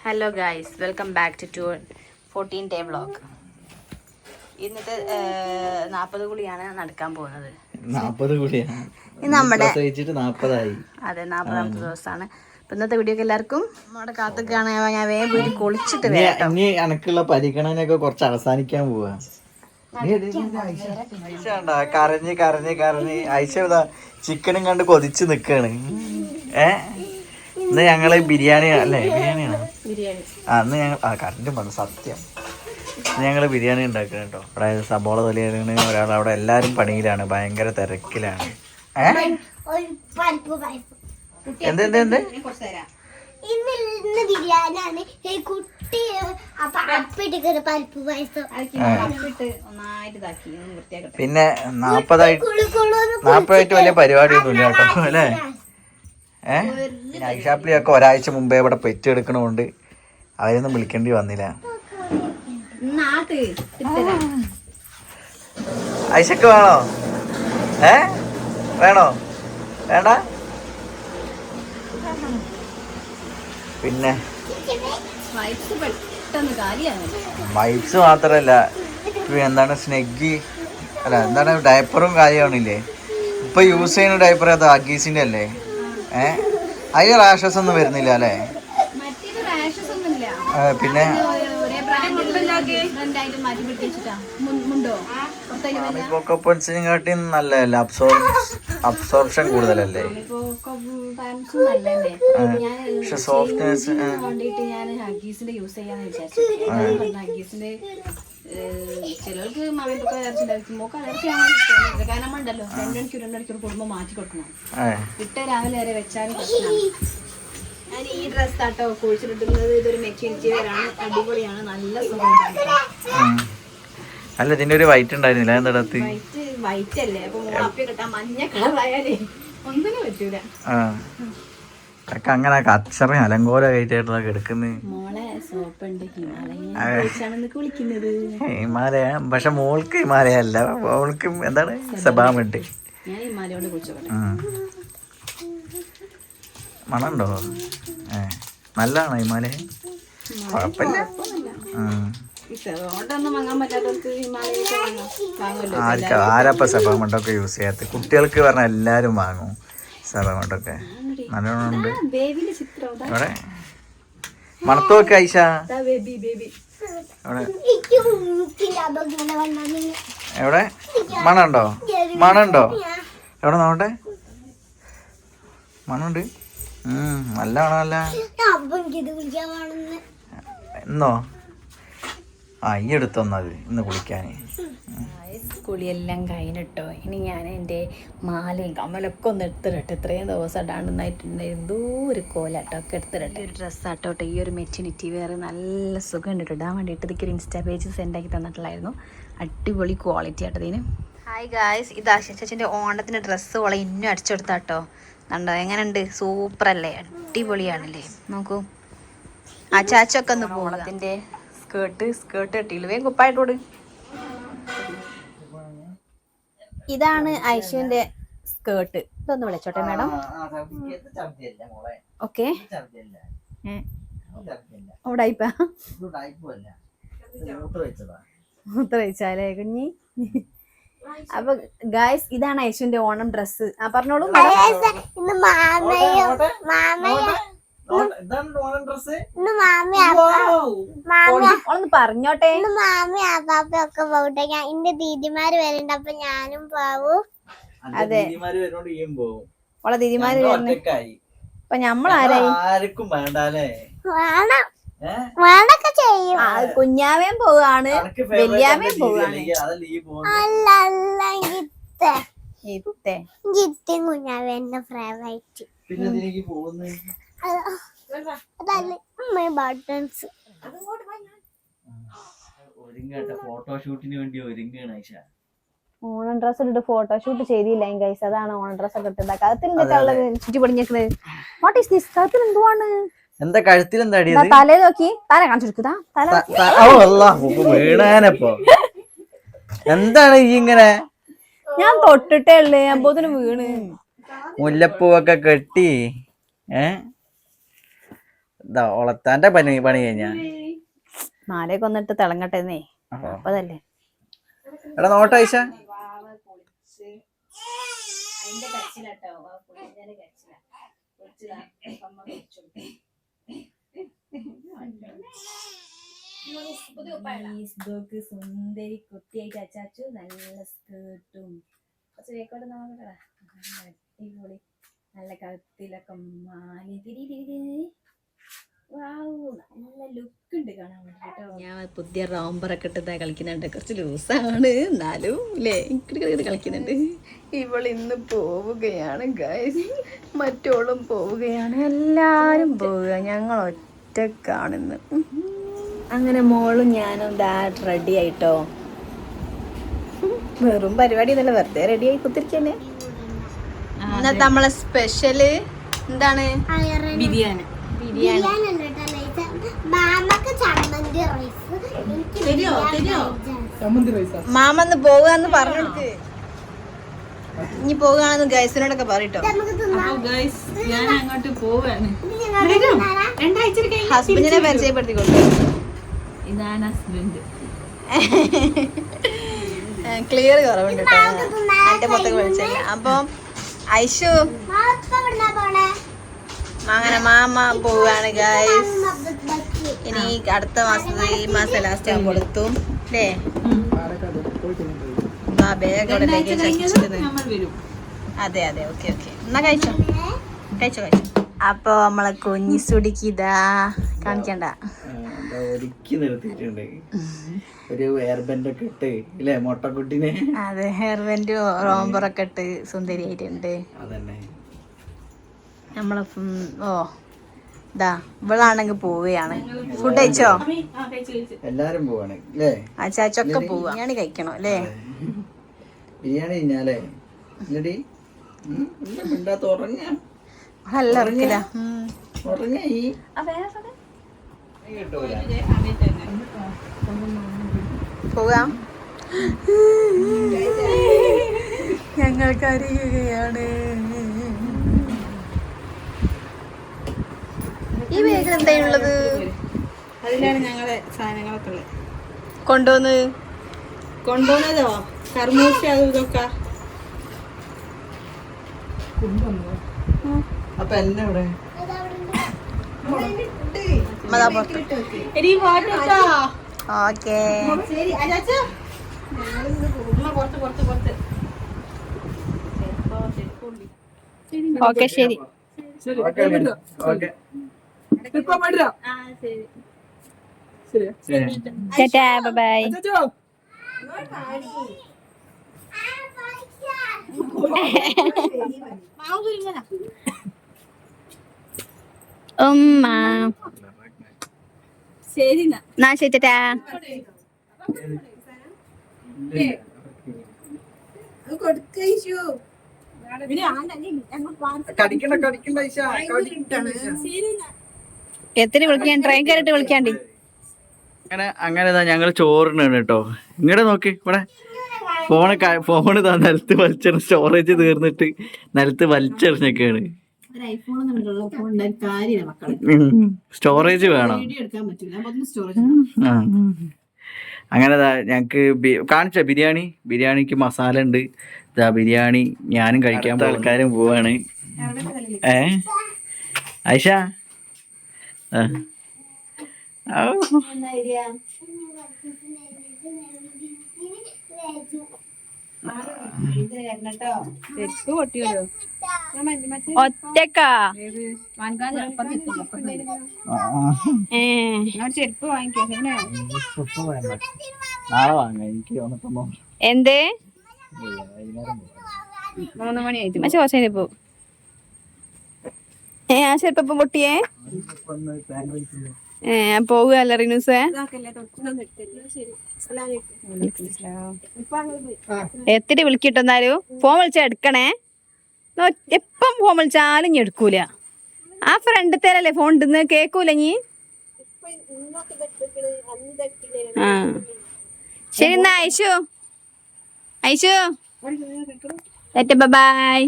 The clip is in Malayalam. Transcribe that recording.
Hello guys welcome back to to fourteen day vlog ഇന്നത്തെ നാൽപ്പത് കുളിയാണ് നടക്കാൻ പോകുന്നത്. നാൽപ്പത് നമ്മുടെ അതെ നാൽപ്പതാമത്തെ ദിവസമാണ്. അപ്പം ഇന്നത്തെ വീഡിയോ ഒക്കെ എല്ലാവർക്കും നമ്മുടെ കാത്തൊക്കെയാണ് ഞാൻ വേഗം വീട്ടിൽ കുളിച്ചിട്ട് വരാം ഇനി എനക്കുള്ള പരിഗണനയൊക്കെ കുറച്ച് അവസാനിക്കാൻ പോവാ? കരഞ്ഞ് കരഞ്ഞ് കരഞ്ഞ് ഐശ ചിക്കനും കണ്ട് കൊതിച്ച് നിക്കാണ്. ഏ? ഇന്ന് ഞങ്ങൾ ബിരിയാണി അല്ലേ? ബിരിയാണിയാണ്? ആ ഇന്ന് ഞങ്ങൾ ആ കറണ്ടും വന്നു സത്യം. ഇന്ന് ഞങ്ങൾ ബിരിയാണി ഉണ്ടാക്കണം കേട്ടോ. അതായത് സബോള തൊലിയാണ് ഒരാൾ അവിടെ എല്ലാരും പണിയിലാണ് ഭയങ്കര തിരക്കിലാണ്. എന്ത് എന്ത് എന്ത്? ഇന്ന് ഇന്ന് ബിരിയാണിയാണ്. ഈ കുട്ടി അപ്പൊ അപ്പിട്ടിട്ട് പരിപ്പ് പായസം. പിന്നെ നാപ്പതായിട്ട് നാപ്പതായിട്ട് വലിയ പരിപാടിയൊന്നുമില്ല കേട്ടോ അല്ലേ. ഏഹ് ഐഷാപ്പിളിയൊക്കെ ഒരാഴ്ച മുമ്പേ ഇവിടെ പെറ്റെടുക്കണോണ്ട് അവരൊന്നും വിളിക്കേണ്ടി വന്നില്ല. ഐഷക്ക് വേണോ? ഏ? വേണോ? വേണ്ട? പിന്നെ? വൈബ്സ് മാത്രല്ല എന്താണ് സ്നെഗ്ഗി? അല്ല എന്താണ് ഡയപ്പറും കാര്യമാണില്ലേ ഇപ്പൊ യൂസ് ചെയ്യുന്ന ഡയപ്പർ അത് അഗീസിന്റെ അല്ലേ? ഏ? അതിൽ റാഷസ് ഒന്നും വരുന്നില്ല അല്ലേ? പിന്നെ? പൊക്കപ്പൻസിനെ കാട്ടി നല്ലതല്ല? അബ്സോർ അബ്സോർപ്ഷൻ കൂടുതലല്ലേ? പക്ഷെ സോഫ്റ്റ്നെസ് യൂസ് ചെയ്യാന്ന് വിചാരിച്ചു ചിലർക്ക് മാമിപ്പൊക്കെ അലർജി ഉണ്ടായിരിക്കും മോക്ക് അലർജി ആണെന്ന് കാരണം നമ്മളുണ്ടല്ലോ രണ്ട് മണിക്കൂർ രണ്ട് മണിക്കൂർ കുടുംബം മാറ്റി കൊടുക്കണം. ഇട്ട രാവിലെ വരെ വെച്ചാലും പ്രശ്നമാണ്. ഞാൻ ഈ ഡ്രസ് ആട്ടോ കുഴിച്ചിട്ടിട്ടുള്ളത് ഇതൊരു മെറ്റീരിയലാണ് അടിപൊളിയാണ് നല്ല സുഖം അല്ല ഇതിന്റെ ഒരു വൈറ്റ് ഉണ്ടായിരുന്നില്ല? എന്താടത്ത് വൈറ്റ് വൈറ്റ് അല്ലേ? അപ്പൊ മോളാപ്പി കിട്ടാൻ മഞ്ഞ കളറായാലേ ഒന്നിനും പറ്റൂല. ആ. ഒക്കെ അങ്ങനെ കച്ചറ അലങ്കോല ഹിമാലയാണ് കുളിക്കുന്നത്. ഹിമാലയ പക്ഷെ മോൾക്ക് ഹിമാലയ അല്ല മോൾക്ക് എന്താണ്? സബാമുണ്ട്. മണമുണ്ടോ? ഏ. നല്ലതാണോ ഹിമാലയ കുഴപ്പമില്ല. ആർക്കാ? ആരപ്പ സബാമുണ്ടൊക്കെ യൂസ് ചെയ്യാത്ത കുട്ടികൾക്ക് പറഞ്ഞാൽ എല്ലാവരും വാങ്ങും സബാമുണ്ടൊക്കെ നല്ലോണം ഉണ്ട്. ഇവിടെ മണത്ത് ഐഷ. എവിടെ? മണുണ്ടോ മണുണ്ടോ എവിടെ നോട്ടെ മണുണ്ട് നല്ല മണമല്ല. എന്നോ? ആ ഈ എടുത്തൊന്നത് ഇന്ന് കുളിക്കാന്. കുളിയെല്ലാം കഴിഞ്ഞിട്ടോ. ഇനി ഞാൻ എന്റെ മാലയും കമ്മലൊക്കെ ഒന്ന് എടുത്തിടട്ടെ. ഇത്രയും ദിവസം ഇടാണ്ടെന്നായിട്ടുണ്ട് എന്തോ ഒരു കോലാട്ടോ ഒക്കെ എടുത്തിടട്ടെ. ഒരു ഡ്രസ്സ് ആട്ടോട്ടെ ഈ ഒരു മെച്ചിനിറ്റി വേറെ നല്ല സുഖം കേട്ടോ. ഇടാൻ വേണ്ടിയിട്ട് ഇതൊക്കെ ഒരു ഇൻസ്റ്റാ പേജ് സെൻഡ് ആക്കി തന്നിട്ടുള്ളായിരുന്നു. അടിപൊളി ക്വാളിറ്റി ആട്ടോ ഇതിന്. ഹായ് ഗായ്സ് ഇത് അശിന്റെ ഓണത്തിന് ഡ്രസ്സ് ഓളെ ഇന്നും അടിച്ചെടുത്താട്ടോ കണ്ടോ എങ്ങനെയുണ്ട്? സൂപ്പർ അല്ലേ? അടിപൊളിയാണല്ലേ? നോക്കൂ. ആ ചാച്ചൊക്കെ ഒന്ന് പോണതിന്റെ സ്കേർട്ട് സ്കേർട്ട് കിട്ടിയില്ല വേഗം കുപ്പായിട്ടോട് ഇതാണ് ഐശുവിന്റെ സ്കേർട്ട്. ഇതൊന്ന് വിളിച്ചോട്ടെ മാഡം. ഓക്കെ. അവിടെ ഇപ്പ മൂത്ര വെച്ചാലേ കുഞ്ഞി. അപ്പൊ ഗായ്സ് ഇതാണ് ഐശുവിന്റെ ഓണം ഡ്രസ് ആ പറഞ്ഞോളൂ ഒന്ന് പറഞ്ഞോട്ടെ. ഇന്ന് മാമി ആപ്പാപ്പ ഒക്കെ പോകട്ടെ. ഞാൻ എന്റെ ദീദിമാര് വരുന്നുണ്ട്. അപ്പൊ ഞാനും പോവും. അതെ. പോകും ഓളെ ദീദിമാര് വരുന്നു. അപ്പൊ ഞമ്മളാരായി ആർക്കും വേണ്ടല്ലേ? വേണം. വേണൊക്കെ ചെയ്യും. ആ കുഞ്ഞാവേം പോവാണ്. വല്യാമയും പോവാണ്. അല്ല അല്ല ഗിത്തെ. ഇത്തെ ഗിത്തും കുഞ്ഞാവേ എന്റെ ഫേവറേറ്റ് പിന്നെ പോകുന്നത് ബട്ടൺസ് ഫോട്ടോഷൂട്ടിന് വേണ്ടി ഒരുങ്ങാണ് ഐഷ. ഓണം ഡ്രസ് ഫോട്ടോഷൂട്ട് ചെയ്തില്ല ഗൈസ് അതാണ് ഓണം ഡ്രസ് ഒക്കെ ഇട്ടത് കഴുത്തിൽ എന്തൊക്കെയുള്ളത് ചുറ്റി പടിഞ്ഞേക്കുന്നത് വാട്ട് ഈസ് ദിസ് കഴുത്തിൽ എന്തുവാണ്? എന്താ കഴുത്തിൽ എന്താ ദാ തലേ നോക്കി. തല കാണിച്ചെടുക്കുതാ തല വീണാനപ്പോ. എന്താണ് ഈ ഇങ്ങനെ? ഞാൻ തൊട്ടിട്ടേ ഉള്ളേ ഞാൻ പോത്തിന് വീണ്. മുല്ലപ്പൂവൊക്കെ കെട്ടി ഏ? ഇതാ ഒളത്താന്റെ പണി പണി കഴിഞ്ഞാ. മാലയെ കൊന്നിട്ട് തിളങ്ങട്ടെന്നേ അപ്പതല്ലേ. എടാ നോട്ട ഐഷ സുന്ദരി കുട്ടിയായിട്ട് അച്ചാച്ചു നല്ല സ്കേർട്ടും കുറച്ച് വേക്കോട്ട് നോക്കട്ടാ അടിപൊളി നല്ല കഴുത്തിലൊക്കെ മാലി. തിരി തിരി തിരി. നല്ല ലുക്ക് ഉണ്ട് കാണാൻ വേണ്ടിട്ടോ ഞാൻ പുതിയ റോംബറൊക്കെ ഇട്ട് കളിക്കുന്നുണ്ട്. കുറച്ച് ലൂസാണ് എന്നാലും അല്ലേ ഇക്കിടി കളിക്കുന്നുണ്ട്. ഇവൾ ഇന്ന് പോവുകയാണ് ഗൈസ് മറ്റോളും പോവുകയാണ്. എല്ലാരും പോവുക. ഞങ്ങൾ ഒറ്റക്കാണെന്ന് അങ്ങനെ മോളും ഞാനും ദാറ്റ് റെഡി ആയിട്ടോ. വെറും പരിപാടി എന്നല്ല വെറുതെ റെഡി ആയി കുത്തിരിക്കന്നെ ഇന്നത്തെ നമ്മളെ സ്പെഷ്യൽ എന്താണ്? ബിരിയാണി. ബിരിയാണി. മാമന്ന് പോകാന്ന് പറഞ്ഞെടുക്ക് ഇനി പോകാന്ന് ഗൈസിനോടൊക്കെ പറയട്ടോ? ഹസ്ബൻഡിനെ പരിചയപ്പെടുത്തിക്കൊണ്ടു? ഇതാണ് ഹസ്ബൻഡ് ക്ലിയർ കുറവുണ്ട് കേട്ടോ. എന്റെ മൊത്തം വിളിച്ചില്ല അപ്പം ഐഷു. അങ്ങനെ മാമ പോവാണ് ഗൈസ്. ഇനി അടുത്ത മാസം ഈ മാസം ലാസ്റ്റ് ഞാൻ കൊടുത്തു. അല്ലേ അതെ അതെ ഓക്കെ ഓക്കെ. എന്നാ കഴിച്ചോ? കഴിച്ചോ കഴിച്ചോ. അപ്പൊ നമ്മളെ കുഞ്ഞി സുടിക്ക് ഇതാ കാണിക്കണ്ട. ഒരുക്കി നിർത്തിയിട്ടുണ്ട്. ഒരു എയർ ബാൻഡ് ഒക്കെ ഇട്ട് ഇല്ലേ മൊട്ടക്കുട്ടിനെ? അതെ ഹെയർബെൻഡും റോംബറൊക്കെ ഇട്ട് സുന്ദരിയായിട്ടുണ്ട്. അതന്നെ. നമ്മളെ ഓ. ഇതാ ഇവളാണെങ്കിൽ പോവുകയാണ്. ഫുഡ് കഴിച്ചോ? എല്ലാരും പോവാണ് അല്ലേ ആ ചാച്ചൊക്കെ പോവുക ബിരിയാണി കഴിക്കണോ അല്ലേ ബിരിയാണി കഴിഞ്ഞാലേ ഇല്ലടി. മിണ്ടാത്ത ഉറങ്ങ. ഉറങ്ങ. പോവാം ഞങ്ങൾ കരയുകയാണ് ഈ ബാഗിൽ എന്തായുള്ളത് അതിലാണ് ഞങ്ങളെ സാധനങ്ങളൊക്കെ ഉള്ളത്. കൊണ്ടുവന്ന്? കൊണ്ടുവന്നതോ കർമ്മൂസ അതും ഇതൊക്കെ? അപ്പൊ എന്നെ ഇവിടെ. ഓക്കേ. ഓക്കെ ശരി. ഓക്കെ. ഓക്കെ ആ ശരി. ടാറ്റാ ബൈ ഉമ്മ. ശരി എന്നാ. ശരി കൊടുക്കു കടിക്കണ്ട കടിക്കണ്ട ഐഷ കടിക്കണ്ട. ഐഷ. എത്തിന് വിളിക്കാൻ ട്രെയിൻ കയറിട്ട് വിളിക്കാണ്ടി. അങ്ങനെ അങ്ങനെ ഞങ്ങൾ ചോറിനാണ് കേട്ടോ. ഇങ്ങോട്ട് നോക്കി ഇവിടെ. ഫോണ് ഫോണ് ഇതാ നിലത്ത് വലിച്ചെറിഞ്ഞ് സ്റ്റോറേജ് തീർന്നിട്ട് നിലത്ത് വലിച്ചെറിഞ്ഞൊക്കെയാണ്. സ്റ്റോറേജ് വേണം. വീഡിയോ എടുക്കാൻ പറ്റില്ല. അപ്പൊ സ്റ്റോറേജ് ആ. അങ്ങനെ ദാ ഞങ്ങക്ക് കാണിച്ച ബിരിയാണി? ബിരിയാണിക്ക് മസാല ഉണ്ട്. ഇതാ ബിരിയാണി ഞാനും കഴിക്കാൻ ആൾക്കാരും പോവാണ്. ഏ? ഐഷ ഒറ്റക്കാ? ചെരുപ്പ് വാങ്ങിക്കാം നാളെ വാങ്ങാം എനിക്ക് തോന്നപ്പോ എന്തേ? മൂന്ന് മണി ആയിട്ട് പക്ഷെ കുറച്ച് പോ. ഏ ആ ചെറുപ്പം പൊട്ടിയേ? ഏ പോവുകയല്ല റിനൂസേ? എത്തിരി വിളിക്കിട്ടെന്നാലും ഫോൺ വിളിച്ചാ എടുക്കണേ. എപ്പം ഫോൺ വിളിച്ചാലും ഞാൻ എടുക്കൂല. ആ ഫ്രണ്ട് തരല്ലേ ഫോൺ ഇടുന്ന്? കേക്കൂല നീ ആ. ശരി എന്നാ ഐശു. ഐശു. ബൈ.